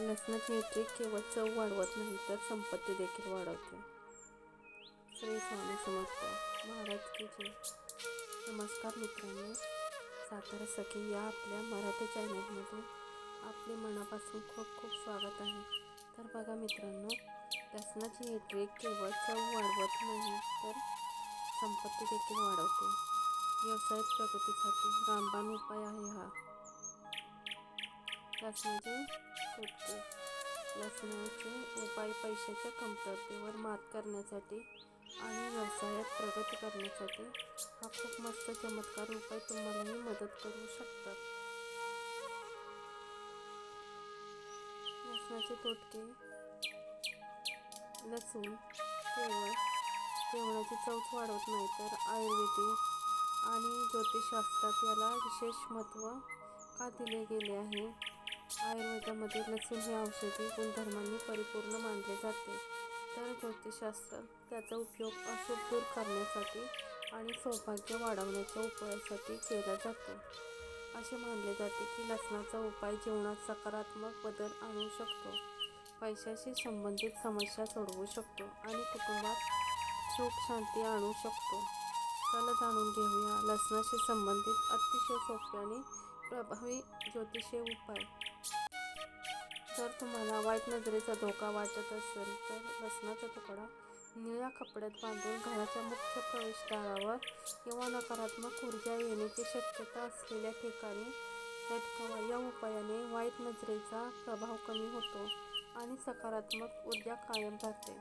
लसणाची ही केवळ चव वाढवत नाही तर संपत्ती देखील वाढवते. श्री स्वामी समर्थ महाराज की जय. नमस्कार मित्रांनो. सातारा सखी या आपल्या मराठी चॅनलमध्ये आपले मनापासून खूप खूप स्वागत आहे. तर बघा मित्रांनो लसणाची ही ट्रिक केवळ चव वाढवत नाही तर संपत्ती देखील वाढवते. व्यवसायात प्रगतीसाठी रामबाण उपाय आहे हा. लसणाचे तोटके लसणाचे उपाय पैशाच्या कमतरतेवर मात करण्यासाठी आणि व्यवसायात प्रगती करण्यासाठी हा खूप मस्त चमत्कार उपाय तुम्हालाही मदत करू शकतात. लसणाचे तोटके लसूण केवळ जेवणाची चौथ वाढवत नाही तर आयुर्वेदिक आणि ज्योतिषशास्त्रात याला विशेष महत्त्व का दिले गेले आहे? आयुर्वेदामध्ये लसूण हे औषधी गुणधर्मांनी परिपूर्ण मानले जाते. तर ज्योतिषशास्त्रात त्याचा उपयोग अशुभ दूर करण्यासाठी आणि सौभाग्य वाढवण्याच्या उपायासाठी केला जातो. असे मानले जाते की लसणाचा उपाय जीवनात सकारात्मक बदल आणू शकतो. पैशाशी संबंधित समस्या सोडवू शकतो आणि कुटुंबात सुख शांती आणू शकतो. चला जाणून घेऊया लसणाशी संबंधित अतिशय सोपे आणि प्रभावी ज्योतिषीय उपाय. जर तुम्हाला वाईट नजरेचा धोका वाटत असेल तर लसणाचा तुकडा निळ्या कपड्यात बांधून घराच्या मुख्य प्रवेशद्वारावर किंवा नकारात्मक ऊर्जा येण्याची शक्यता असलेल्या ठिकाणी लटकावा. या उपायाने वाईट नजरेचा प्रभाव कमी होतो आणि सकारात्मक ऊर्जा कायम राहते.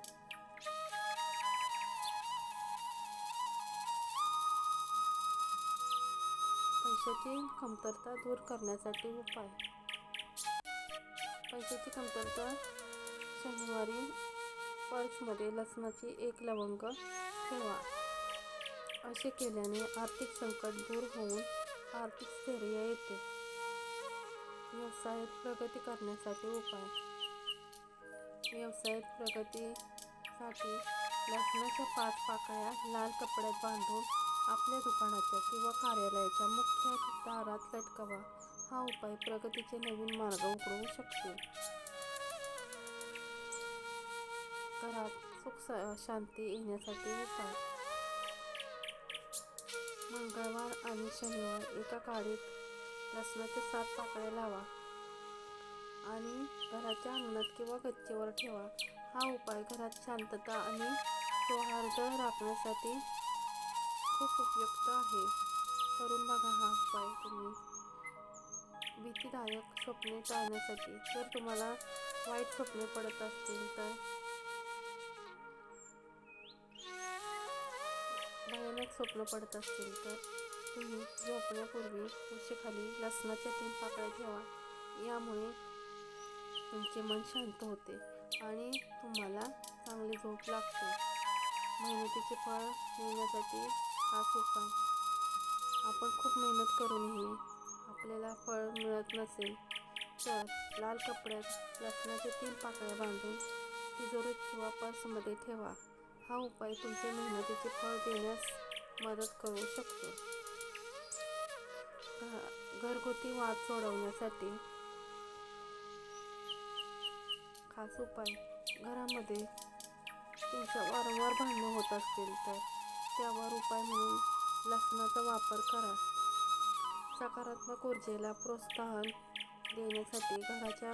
पैशाची कमतरता दूर करण्यासाठी उपाय. पैशाची कमतरता शनिवारी पर्समध्ये लसणाची एक लवंग ठेवा. असे केल्याने आर्थिक संकट दूर होऊन आर्थिक स्थैर्य येते. व्यवसायात प्रगती करण्यासाठी उपाय. व्यवसायात प्रगतीसाठी लसणाच्या पाच पाकळ्या लाल कपड्यात बांधून आपल्या दुकानाच्या किंवा कार्यालयाच्या मुख्य दारात लटकवा. हा उपाय प्रगतीचे नवीन मार्ग उघडू शकतो. घरात सुख शांती येण्यासाठी उपाय मंगळवार आणि शनिवार एका काडीत लसणाचे सात पाकळ्या लावा आणि घराच्या अंगणात किंवा गच्चीवर ठेवा. हा उपाय घरात शांतता आणि सौहार्द राखण्यासाठी खूप उपयुक्त आहे. करून बघा हा उपाय तुम्ही. भीतीदायक स्वप्ने टाळण्यासाठी जर तुम्हाला वाईट स्वप्ने पडत असतील तर भयानक स्वप्न पडत असतील तर तुम्ही झोपण्यापूर्वी उशीखाली लसणाच्या तीन पाकळ्या ठेवा. यामुळे तुमचे मन शांत होते आणि तुम्हाला चांगली झोप लागते. मेहनतीचे फळ मिळण्यासाठी हाच उपाय आपण खूप मेहनत करूनही फळ मिळत नसेल तर लाल कपड्यात लसणाचे तीन पाकळ्या बांधून तिजोरीत किंवा पर्समध्ये ठेवा. हा उपाय तुमच्या मेहनतीचे फळ देण्यास मदत करू शकतो. घरगुती वाद सोडवण्यासाठी खास उपाय. घरामध्ये तुमच्या वारंवार भांडणं होत असतील तर त्यावर उपाय म्हणून लसणाचा वापर करा. सकारात्मक ऊर्जेला प्रोत्साहन देण्यासाठी घराच्या